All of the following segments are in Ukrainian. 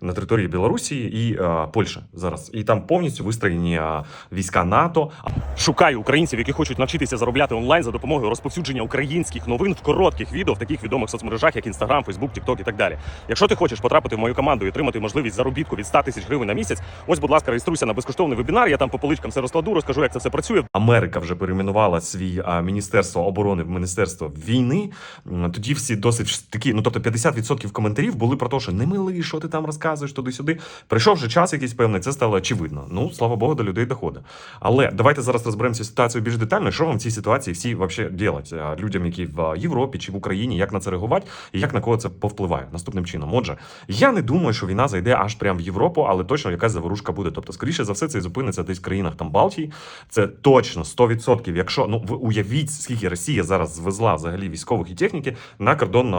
на території Білорусі і а, Польщі зараз. І там повністю вистроєні а, війська НАТО. Шукаю українців, які хочуть навчитися заробляти онлайн за допомогою розповсюдження українських новин в коротких відео в таких відомих соцмережах, як Instagram, Facebook, TikTok і так далі. Якщо ти хочеш потрапити в мою команду і отримати можливість заробітку від 100 тисяч гривень на місяць, ось, будь ласка, реєструйся на безкоштовний вебінар. Я там по поличкам все розкладу, розкажу, як це все працює. Америка вже перейменувала свій а, міністерство оборони в міністерство війни. Тоді всі досить такі, ну тобто 50% коментарів були про те, що не милий, що ти там розказуєш туди-сюди. Прийшов вже час якийсь певний, це стало очевидно. Ну слава Богу, до людей доходить. Але давайте зараз розберемося ситуацію більш детально. Що вам в цій ситуації всі вообще делать людям, які в Європі чи в Україні, як на це реагувати і як на кого це повпливає наступним чином. Отже, я не думаю, що війна зайде аж прямо в Європу, але точно якась заворушка буде. Тобто, скоріше за все, це зупиниться десь в країнах там Балтії. Це точно 100%. Якщо ну ви уявіть, скільки Росія зараз звезла взагалі військових і техніки на кордон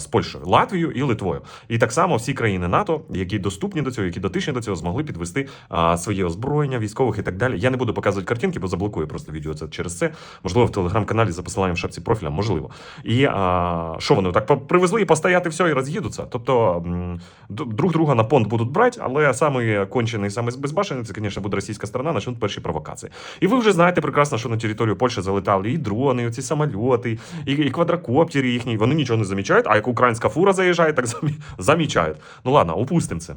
з Польщею, Латвією і Литвою. І так само всі країни НАТО, які доступні до цього, які дотичні до цього, змогли підвести а, своє озброєння військових і так далі. Я не буду показувати картинки, бо заблокую просто відео це через це. Можливо, в телеграм-каналі за посиланням в шапці профіля, можливо. І а, що вони так привезли і постояти все і роз'їдуться. Тобто друг друга на понт будуть брати, але самий кончений, самий безбашений, це, звісно, буде російська сторона, почнуть перші провокації. І ви вже знаєте прекрасно, що на територію Польщі залетали і дрони, і оці самольоти, і, і квадрокоптери їхні. Вони нічого не замічають, а як українська фура заїжджає, так замі- замічають. Ну ладно, опустимо це.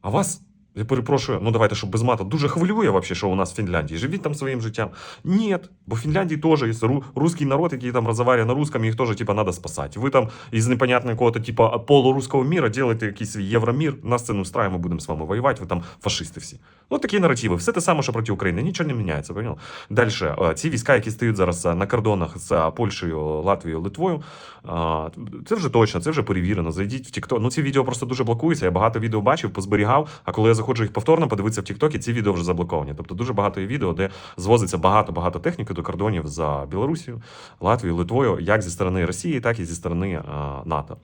А вас, я перепрошую, ну давайте, щоб без мата, дуже хвилює вообще, що у нас в Фінляндії. Живіть там своїм життям. Ні, бо в Фінляндії теж є ру- русський народ, який там розмовляє на русском, їх теж типа надо спасати. Ви там із непонятного якого-то типа полуруського міра делаете якийсь свій євромір, нас це не устрає, ми будемо з вами воювати, ви там фашисти всі. Ну такі наративи. Все те саме, що проти України. Нічого не міняється, понял? Далі, ці війська, які стоять зараз е, на кордонах з е, Польщею, Латвією, Литвою, Це вже точно, це вже перевірено. Зайдіть в TikTok. Ну ці відео просто дуже блокуються. Я багато відео бачив, позберігав. А коли я заходжу їх повторно, подивитися в TikTok, ці відео вже заблоковані. Тобто дуже багато є відео, де звозиться багато-багато техніки до кордонів за Білорусію, Латвією, Литвою, як зі сторони Росії, так і зі сторони а, НАТО.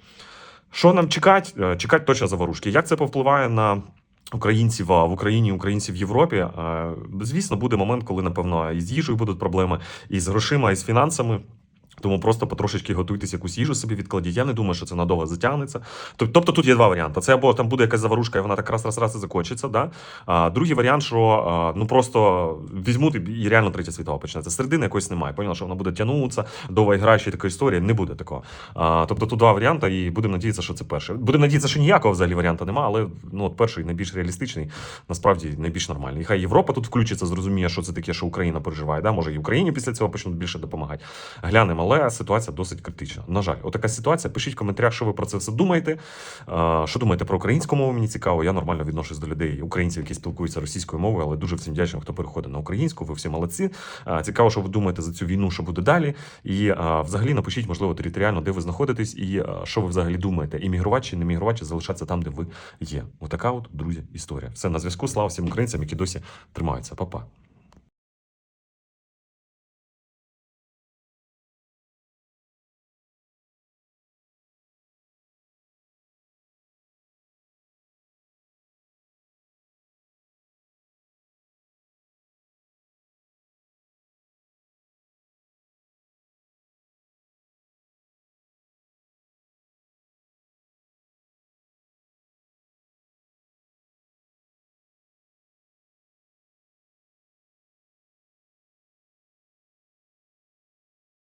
Що нам чекати? Е, Чекати точно заворушки. Як це повпливає на. Українців в Україні, українців в Європі. Е, Звісно, буде момент, коли, напевно, і з їжею будуть проблеми, і з грошима, і з фінансами. Тому просто потрошечки готуйтесь якусь їжу собі відкладіть. Я не думаю, що це надовго затягнеться. Тобто тут є два варіанти. Це або там буде якась заварушка, і вона так раз раз раз і закінчиться. Да? А другий варіант, що ну просто візьмуть і реально третя світова почнеться. Середини якоїсь немає. Поняла, що вона буде тягнутися, довга гра, ще така історія. Не буде такого. А, тобто тут два варіанти, і будемо надіятися, що це перший. Будемо надіятися, що ніякого взагалі варіанту немає, але ну от перший найбільш реалістичний, насправді найбільш нормальний. І хай Європа тут включиться, зрозуміє, що це таке, що Україна переживає. Да? Може, і Україні після цього почнуть більше допомагати. Глянемо, але ситуація досить критична. На жаль, отака ситуація. Пишіть в коментарях, що ви про це все думаєте. Що думаєте про українську мову? Мені цікаво. Я нормально відношусь до людей, українців, які спілкуються російською мовою, але дуже всім вдячний, хто переходить на українську. Ви всі молодці. Цікаво, що ви думаєте за цю війну, що буде далі. І взагалі напишіть, можливо, територіально, де ви знаходитесь, і що ви взагалі думаєте, іммігрувати чи не мігрувати, чи залишатися там, де ви є. Отака от, друзі, історія. Все на зв'язку. Слава всім українцям, які досі тримаються. Па-па.